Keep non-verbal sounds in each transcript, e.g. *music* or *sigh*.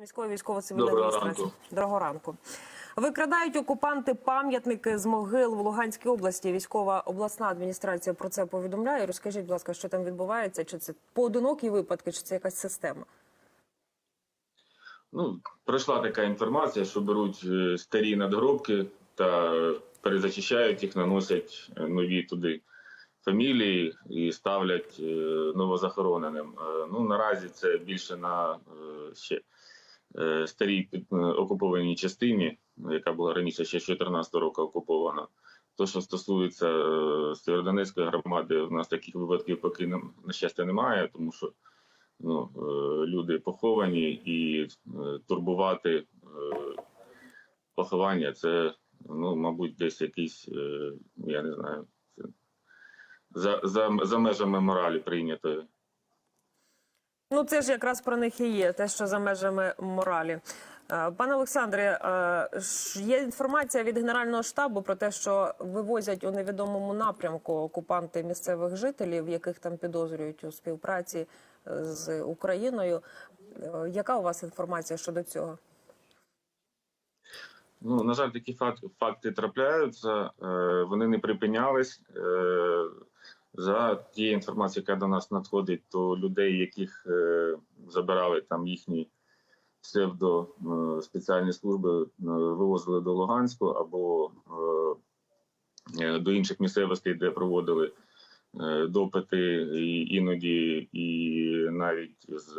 Міської військово-цивільної адміністрації. ранку. Доброго ранку. Викрадають окупанти пам'ятники з могил в Луганській області. Військова обласна адміністрація про це повідомляє. Розкажіть, будь ласка, що там відбувається? Чи це поодинокі випадки, чи це якась система? Ну, пройшла така інформація, що беруть е, старі надгробки та перезачищають їх, наносять е, нові туди фамілії і ставлять е, новозахороненим. Ну, наразі це більше на ще старій під- е, окупованій частині, яка була раніше ще з 14 року окупована. То, що стосується е, Сєвєродонецької громади, у нас таких випадків поки на щастя немає, тому що ну, е, люди поховані і е, турбувати е, поховання це, ну, мабуть, десь якийсь, е, я не знаю, це за, за, за межами моралі прийнятої. Ну, це ж якраз про них і є, те, що за межами моралі. Е, Пане Олександре, е, є інформація від Генерального штабу про те, що вивозять у невідомому напрямку окупанти місцевих жителів, яких там підозрюють у співпраці е, з Україною. Яка у вас інформація щодо цього? Ну, на жаль, такі факти, трапляються, вони не припинялись. За тією інформацією, яка до нас надходить, то людей, яких е, забирали там їхні псевдо е, спеціальні служби, е, вивозили до Луганську або до інших місцевостей, де проводили допити, іноді і навіть з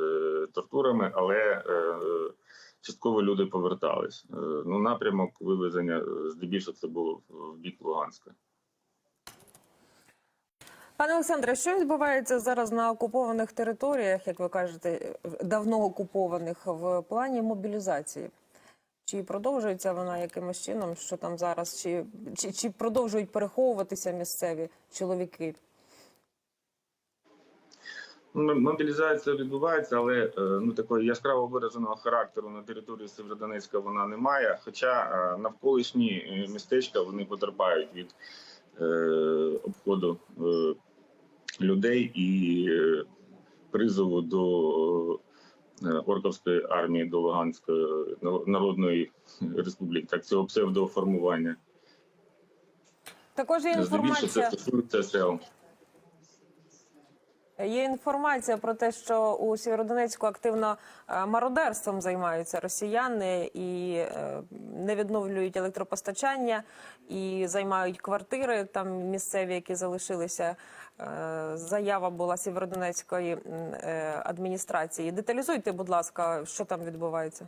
тортурами, але частково люди повертались. Ну, напрямок вивезення здебільшого це було в бік Луганська. Пане Олександре, що відбувається зараз на окупованих територіях, як ви кажете, давно окупованих в плані мобілізації? Чи продовжується вона якимось чином, що там зараз, чи, чи, чи продовжують переховуватися місцеві чоловіки? Мобілізація відбувається, але е, ну такої яскраво вираженого характеру на території Сєвєродонецька вона не має. Хоча е, навколишні е, містечка вони потерпають від е, обходу е, людей і е, призову до е, орковської армії до Луганської народної республіки, так цього псевдоформування. Також є Здебільшого це стосується сел. Є інформація про те, що у Сєвєродонецьку активно е, мародерством займаються росіяни і е, не відновлюють електропостачання і займають квартири там місцеві, які залишилися. Е, Заява була Сєвєродонецької адміністрації. Деталізуйте, будь ласка, що там відбувається.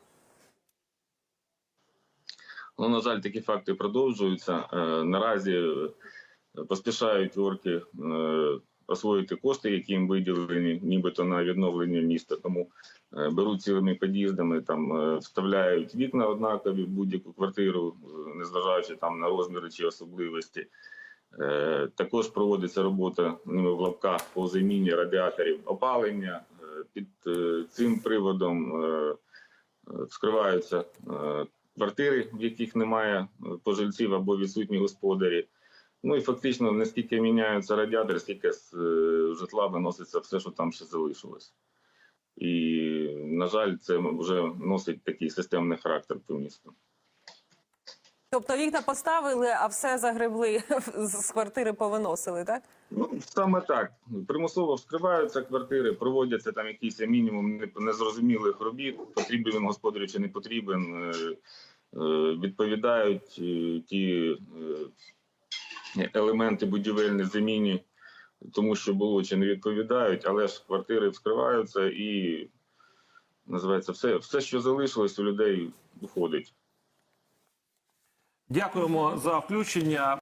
Ну, на жаль, такі факти продовжуються. Наразі поспішають орки освоїти кошти, які їм виділені, нібито на відновлення міста. Тому е, беруть цілими під'їздами, там е, вставляють вікна однакові в будь-яку квартиру, е, незважаючи там на розміри чи особливості. Також проводиться робота в лапках по заміні радіаторів опалення. Під цим приводом вскриваються квартири, в яких немає пожильців або відсутні господарі. Ну і фактично не скільки міняються радіатори, скільки з е, житла виноситься все, що там ще залишилось. І, на жаль, це вже носить такий системний характер по місту. Тобто вікна поставили, а все загребли *laughs* з квартири повиносили, так? Ну, саме так. Примусово вскриваються квартири, проводяться там якийсь мінімум незрозумілих робіт, потрібен він господарю чи не потрібен. е, е, Відповідають ті елементи будівельні заміні, тому що було чи не відповідають, але ж квартири вскриваються і називається все, все, що залишилось у людей, уходить. Дякуємо за включення.